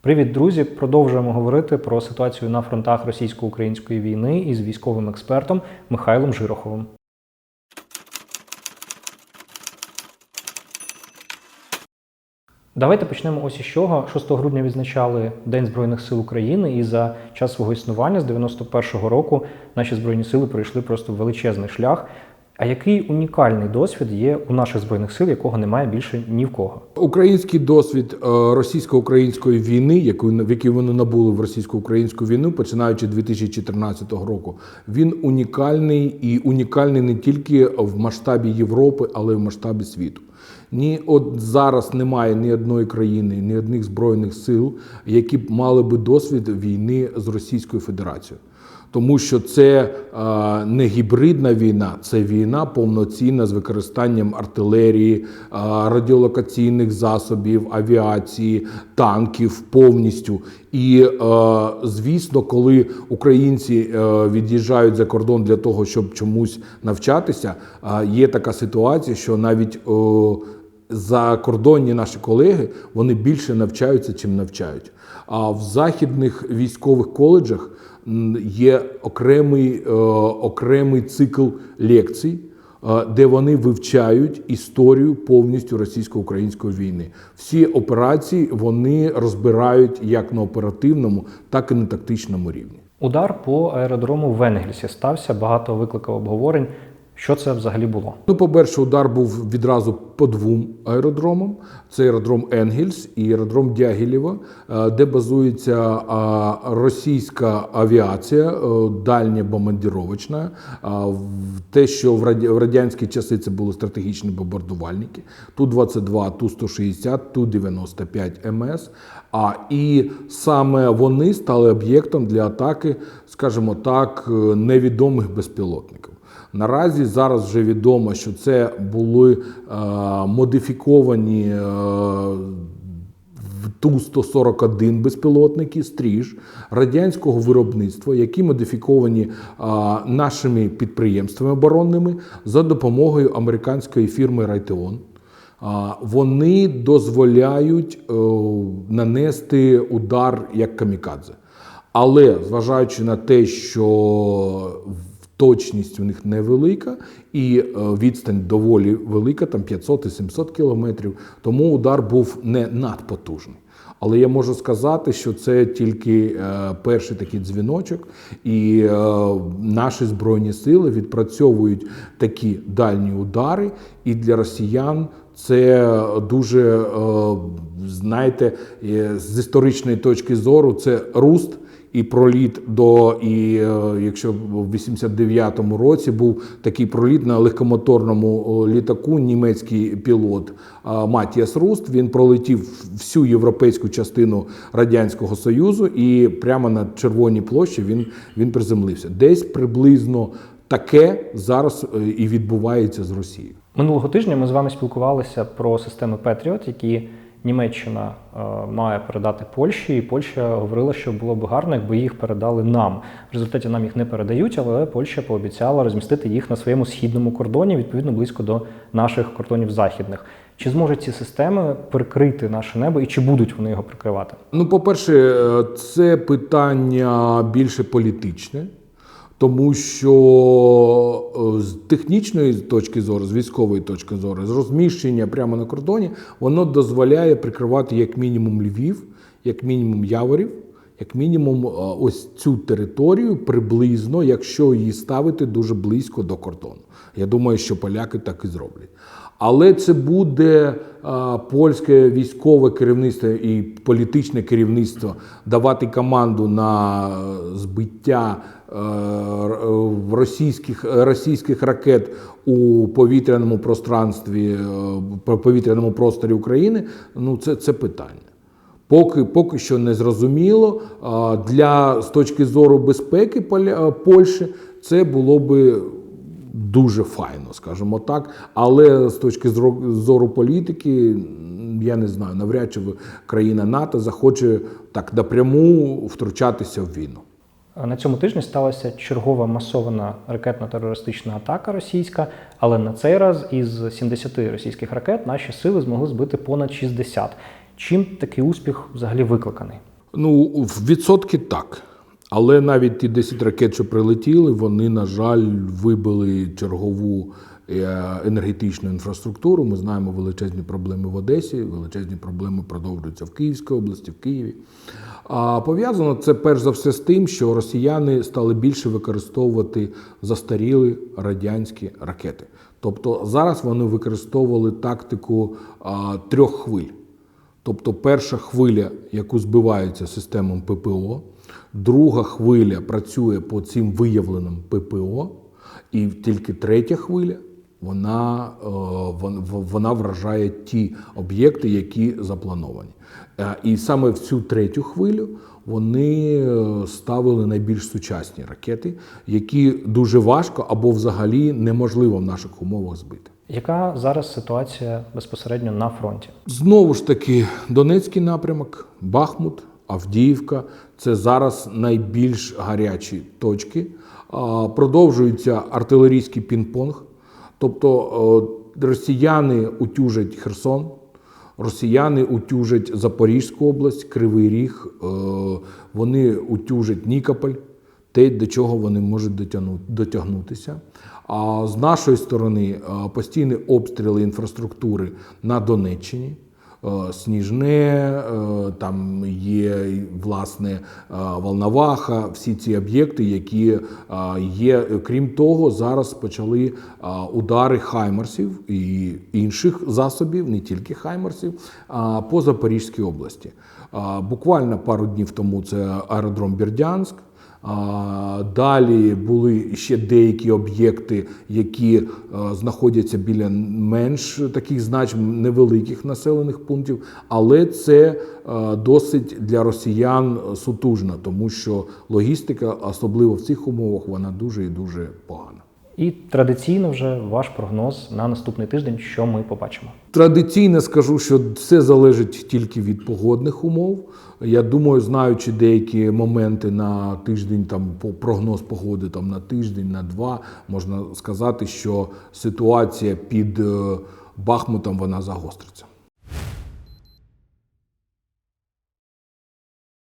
Привіт, друзі! Продовжуємо говорити про ситуацію на фронтах російсько-української війни із військовим експертом Михайлом Жироховим. Давайте почнемо ось із чого. 6 грудня відзначали День Збройних сил України, і за час свого існування з 91-го року наші збройні сили пройшли просто величезний шлях. А який унікальний досвід є у наших збройних сил, якого немає більше ні в кого? Український досвід е, російсько-української війни, яку в якій вони набули в російсько-українську війну, починаючи 2014 року, він унікальний і унікальний не тільки в масштабі Європи, але й в масштабі світу. Ні, от зараз немає ні одної країни, ні одних збройних сил, які б мали би досвід війни з Російською Федерацією. Тому що це е, не гібридна війна, це війна повноцінна з використанням артилерії, е, радіолокаційних засобів, авіації, танків повністю. І е, звісно, коли українці від'їжджають за кордон для того, щоб чомусь навчатися, є така ситуація, що навіть закордонні наші колеги вони більше навчаються, чим навчають. А в західних військових коледжах є окремий, е, окремий цикл лекцій, е, де вони вивчають історію повністю російсько-української війни. Всі операції вони розбирають як на оперативному, так і на тактичному рівні. Удар по аеродрому в Енгельсі стався, багато викликав обговорень. Що це взагалі було? Ну, по-перше, удар був відразу по двом аеродромам: це аеродром Енгельс і аеродром Дягілєва, е, де базується російська авіація, е, дальня бомбардировочна. А, в- Те, що в радянські часи це були стратегічні бомбардувальники, Ту-22, Ту-160, Ту-95 МС. А і саме вони стали об'єктом для атаки, скажімо так, е, невідомих безпілотників. Наразі зараз вже відомо, що це були е, модифіковані е, в Ту-141 безпілотники стріж радянського виробництва, які модифіковані а, нашими підприємствами оборонними за допомогою американської фірми Raytheon. Вони дозволяють е, нанести удар як камікадзе. Але зважаючи на те, що точність у них невелика і е, відстань доволі велика, там 500 і 700 кілометрів, тому удар був не надпотужний. Але я можу сказати, що це тільки е, перший такий дзвіночок, і е, наші збройні сили відпрацьовують такі дальні удари, і для росіян це дуже, знаєте, з історичної точки зору, це руст. І проліт до, і е, якщо в 89-му році був такий проліт на легкомоторному літаку, німецький пілот Матіас Руст, він пролетів всю європейську частину Радянського Союзу і прямо на Червоній площі він, він приземлився. Десь приблизно таке зараз е, і відбувається з Росією. Минулого тижня ми з вами спілкувалися про системи Patriot, які Німеччина е, має передати Польщі, і Польща говорила, що було б гарно, якби їх передали нам. В результаті нам їх не передають, але Польща пообіцяла розмістити їх на своєму східному кордоні, відповідно близько до наших кордонів західних. Чи зможуть ці системи прикрити наше небо і чи будуть вони його прикривати? Ну, по-перше, е, це питання більше політичне, тому що е, з технічної точки зору, з військової точки зору, з розміщення прямо на кордоні, воно дозволяє прикривати як мінімум Львів, як мінімум Яворів, як мінімум е, ось цю територію приблизно, якщо її ставити дуже близько до кордону. Я думаю, що поляки так і зроблять. Але це буде а, польське військове керівництво і політичне керівництво давати команду на е, збиття е, е, російських, російських ракет у повітряному пространстві, е, повітряному просторі України. Ну, це, це питання. Поки, поки що не зрозуміло. Для з точки зору безпеки Польщі це було би дуже файно, скажімо так. Але з точки зро- зору політики, я не знаю, навряд чи країна НАТО захоче так напряму втручатися в війну. На цьому тижні сталася чергова масована ракетно-терористична атака російська, але на цей раз із 70 російських ракет наші сили змогли збити понад 60. Чим такий успіх взагалі викликаний? Ну, в відсотки так. Але навіть ті 10 ракет, що прилетіли, вони, на жаль, вибили чергову енергетичну інфраструктуру. Ми знаємо величезні проблеми в Одесі, величезні проблеми продовжуються в Київській області, в Києві. А пов'язано це перш за все з тим, що росіяни стали більше використовувати застаріли радянські ракети. Тобто зараз вони використовували тактику а, трьох хвиль. Тобто перша хвиля, яку збиваються системом ППО, друга хвиля працює по цим виявленим ППО, і тільки третя хвиля вона, е, вон- вона вражає ті об'єкти, які заплановані. Е, І саме в цю третю хвилю вони е, ставили найбільш сучасні ракети, які дуже важко або взагалі неможливо в наших умовах збити. Яка зараз ситуація безпосередньо на фронті? Знову ж таки, Донецький напрямок, Бахмут, Авдіївка це зараз найбільш гарячі точки. Продовжується артилерійський пінг-понг. Тобто е, росіяни утюжать Херсон, росіяни утюжать Запорізьку область, Кривий Ріг, е, вони утюжать Нікополь, те, до чого вони можуть дотягнутися. А з нашої сторони е, постійні обстріли інфраструктури на Донеччині. Е, Сніжне, е, там є власне е, Волноваха, всі ці об'єкти, які є. Крім того, зараз почали удари хаймерсів і інших засобів, не тільки хаймерсів, по Запорізькій області. Буквально пару днів тому це аеродром Бердянськ. Далі були ще деякі об'єкти, які е, знаходяться біля менш таких значень невеликих населених пунктів, але це е, досить для росіян сутужно, тому що логістика, особливо в цих умовах, вона дуже і дуже погана. І традиційно вже ваш прогноз на наступний тиждень, що ми побачимо. Традиційно скажу, що все залежить тільки від погодних умов. Я думаю, знаючи деякі моменти на тиждень, там по- прогноз погоди там на тиждень, на два, можна сказати, що ситуація під е, Бахмутом вона загостриться.